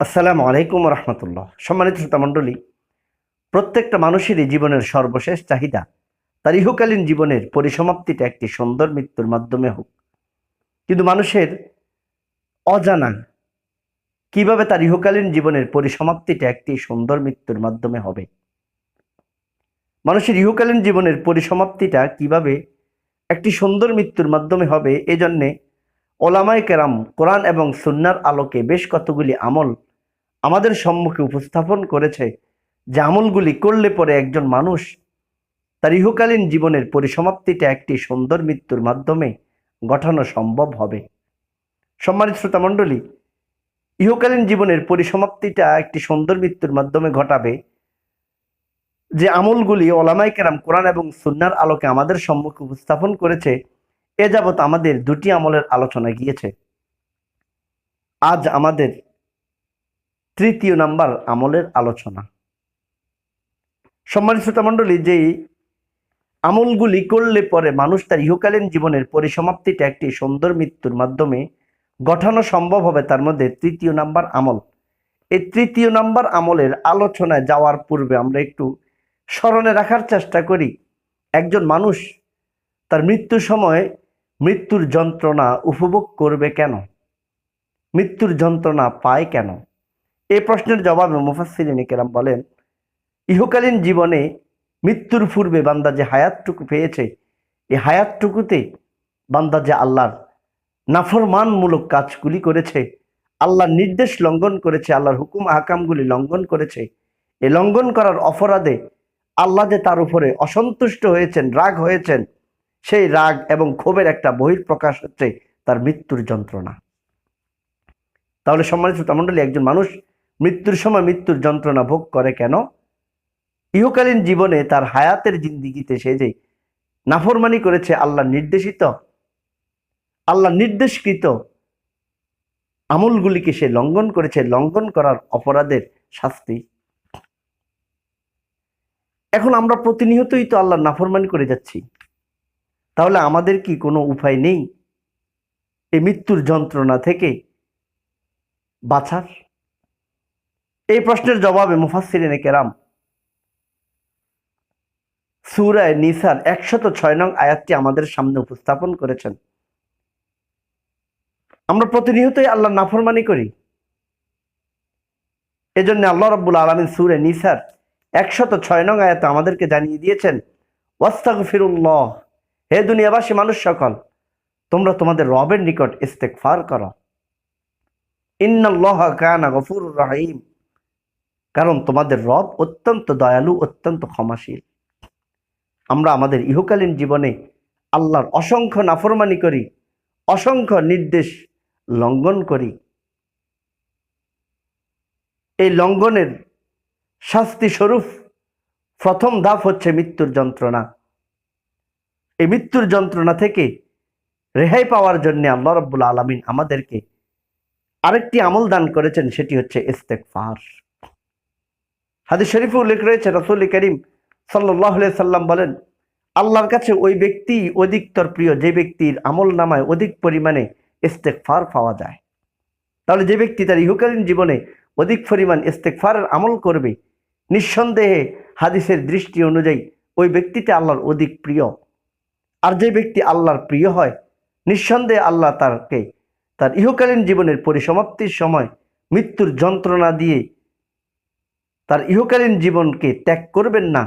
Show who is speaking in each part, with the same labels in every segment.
Speaker 1: আসসালামু আলাইকুম রহমতুল্লাহ। সম্মানিত শ্রোতা মণ্ডলী, প্রত্যেকটা মানুষেরই জীবনের সর্বশেষ চাহিদা তার ইহকালীন জীবনের পরিসমাপ্তিটা একটি সুন্দর মৃত্যুর মাধ্যমে হোক। কিন্তু মানুষের অজানা কীভাবে তার ইহকালীন জীবনের পরিসমাপ্তিটা একটি সুন্দর মৃত্যুর মাধ্যমে হবে? মানুষের ইহকালীন জীবনের পরিসমাপ্তিটা কীভাবে একটি সুন্দর মৃত্যুর মাধ্যমে হবে? এজন্যে ওলামায় কেরাম কোরআন এবং সুন্নার আলোকে বেশ কতগুলি আমল আমাদের সম্মুখে উপস্থাপন করেছে যে আমলগুলি করলে পরে একজন মানুষ তার ইহকালীন জীবনের পরিসমাপ্তিটা একটি সুন্দর মৃত্যুর মাধ্যমে গঠানো সম্ভব হবে। সম্মানিত শ্রোতা মণ্ডলী, ইহকালীন জীবনের পরিসমাপ্তিটা একটি সুন্দর মৃত্যুর মাধ্যমে ঘটাবে যে আমলগুলি ওলামাই কেরাম কোরআন এবং সুন্নার আলোকে আমাদের সম্মুখে উপস্থাপন করেছে, এ যাবৎ আমাদের দুটি আমলের আলোচনা গিয়েছে। আজ আমাদের তৃতীয় নাম্বার আমলের আলোচনা। সম্মানিত শ্রোতা মণ্ডলী, যেই আমলগুলি করলে পরে মানুষ তার ইহকালীন জীবনের পরিসমাপ্তিটা একটি সুন্দর মৃত্যুর মাধ্যমে গঠানো সম্ভব হবে, তার মধ্যে তৃতীয় নাম্বার আমল। এই তৃতীয় নাম্বার আমলের আলোচনায় যাওয়ার পূর্বে আমরা একটু স্মরণে রাখার চেষ্টা করি, একজন মানুষ তার মৃত্যুর সময় মৃত্যুর যন্ত্রণা উপভোগ করবে কেন? মৃত্যুর যন্ত্রণা পায় কেন? এই প্রশ্নের জবাবে মুফাসিরিন কেরাম বলেন, ইহকালীন জীবনে মৃত্যুর পূর্বে বান্দা যে হায়াতটুকু পেয়েছে এই হায়াতটুকুতে বান্দা যে আল্লাহর নাফরমানমূলক কাজগুলি করেছে, আল্লাহর নির্দেশ লঙ্ঘন করেছে, আল্লাহর হুকুম আহকামগুলি লঙ্ঘন করেছে এই লঙ্ঘন করার অপরাধে আল্লাহ যে তার উপরে অসন্তুষ্ট হয়েছেন, রাগ হয়েছেন, সেই রাগ এবং ক্ষোভের একটা বহির প্রকাশ হচ্ছে তার মৃত্যুর যন্ত্রণা। তাহলে সম্মানিত মণ্ডলী, একজন মানুষ মৃত্যুর সময় মৃত্যুর যন্ত্রণা ভোগ করে কেন? ইহকালীন জীবনে তার হায়াতের জিন্দিগিতে সে যে নাফরমানি করেছে, আল্লাহ নির্দেশিত, আল্লাহ নির্দেশকৃত আমলগুলিকে সে লঙ্ঘন করেছে, লঙ্ঘন করার অপরাধের শাস্তি। এখন আমরা প্রতিনিয়তই তো আল্লাহ নাফরমানি করে যাচ্ছি। তাহলে আমাদের কি কোনো উপায় নেই? এই মৃত্যুর যন্ত্রণা থেকে বাঁচার? এই প্রশ্নের জবাবে মুফাসিরিনে কেরাম, সুরায় নিসার একশত ছয় নং আয়াতটি আমাদের সামনে উপস্থাপন করেছেন। আমরা প্রতিনিয়তই আল্লাহ নাফরমানি করি। এজন্য আল্লাহ রব্বুল আলমিন সুরে নিসার একশত ছয় নং আয়াতে আমাদেরকে জানিয়ে দিয়েছেন ওয়াস্তাক ফিরুল্লাহ হে দুনিয়াবাসী মানুষ সকল, তোমরা তোমাদের রবের নিকট ইস্তেক ফার করো। ইন্নাল্লাহ কানা গফুর রাহিম। কারণ তোমাদের রব অত্যন্ত দয়ালু, অত্যন্ত ক্ষমাশীল। আমরা আমাদের ইহকালীন জীবনে আল্লাহর অসংখ্য নাফরমানি করি, অসংখ্য নির্দেশ লঙ্ঘন করি। এই লঙ্ঘনের শাস্তি স্বরূপ প্রথম ধাপ হচ্ছে মৃত্যুর যন্ত্রণা। এই মৃত্যুর যন্ত্রণা থেকে রেহাই পাওয়ার জন্য আল্লাহ রব্বুল আলমিন আমাদেরকে আরেকটি আমল দান করেছেন, সেটি হচ্ছে ইস্তেকফার হাদিস শরীফে উল্লেখ রয়েছে, রসুল করিম সাল্লাহ সাল্লাম বলেন, আল্লাহর কাছে ওই ব্যক্তি অধিকতর প্রিয়, যে ব্যক্তির আমল নামায় অধিক পরিমাণে ইস্তেকফার পাওয়া যায়। তাহলে যে ব্যক্তি তার ইহকালীন জীবনে অধিক পরিমাণ ইস্তেকফারের আমল করবে, নিঃসন্দেহে হাদিসের দৃষ্টি অনুযায়ী ওই ব্যক্তিটা আল্লাহর অধিক প্রিয়। আর যে ব্যক্তি আল্লাহর প্রিয় হয়, নিঃসন্দেহে আল্লাহ তারকে তার ইহকালীন জীবনের পরিসমাপ্তির সময় মৃত্যুর যন্ত্রণা দিয়ে তার ইহকালীন জীবনকে ত্যাগ করবেন না।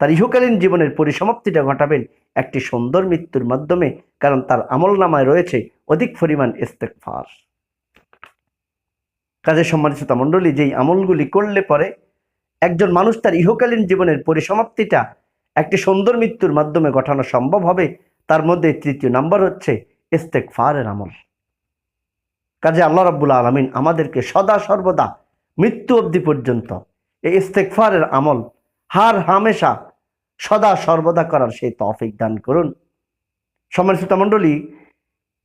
Speaker 1: তার ইহকালীন জীবনের পরিসমাপ্তিটা ঘটাবেন একটি সুন্দর মৃত্যুর মাধ্যমে, কারণ তার আমল নামায় রয়েছে অধিক পরিমাণ ইস্তেকফার কাজে সম্মানিত মণ্ডলী, যেই আমলগুলি করলে পরে একজন মানুষ তার ইহকালীন জীবনের পরিসমাপ্তিটা একটি সুন্দর মৃত্যুর মাধ্যমে ঘটানো সম্ভব হবে, তার মধ্যে তৃতীয় নাম্বার হচ্ছে ইস্তেকফারের আমল। কাজে আল্লাহ রাব্বুল আলমিন আমাদেরকে সদা সর্বদা মৃত্যু অবধি পর্যন্ত। এই ইস্তেকফারের আমল হার হামেশা সদা সর্বদা করার সেই তফিক দান করুন। সম্মানিত মণ্ডলী,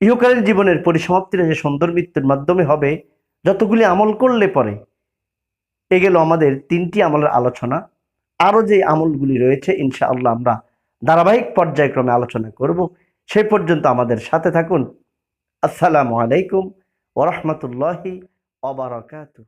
Speaker 1: ইহকালীন জীবনের পরিসমাপ্তির যে সুন্দর মৃত্যুর মাধ্যমে হবে, যতগুলি আমল করলে পরে এ গেল আমাদের তিনটি আমলের আলোচনা। আরও যে আমলগুলি রয়েছে, ইনশাআল্লাহ আমরা ধারাবাহিক পর্যায়ক্রমে আলোচনা করব। সেই পর্যন্ত আমাদের সাথে থাকুন। আসসালামু আলাইকুম ওরহমতুল্লাহি অবরাকাতু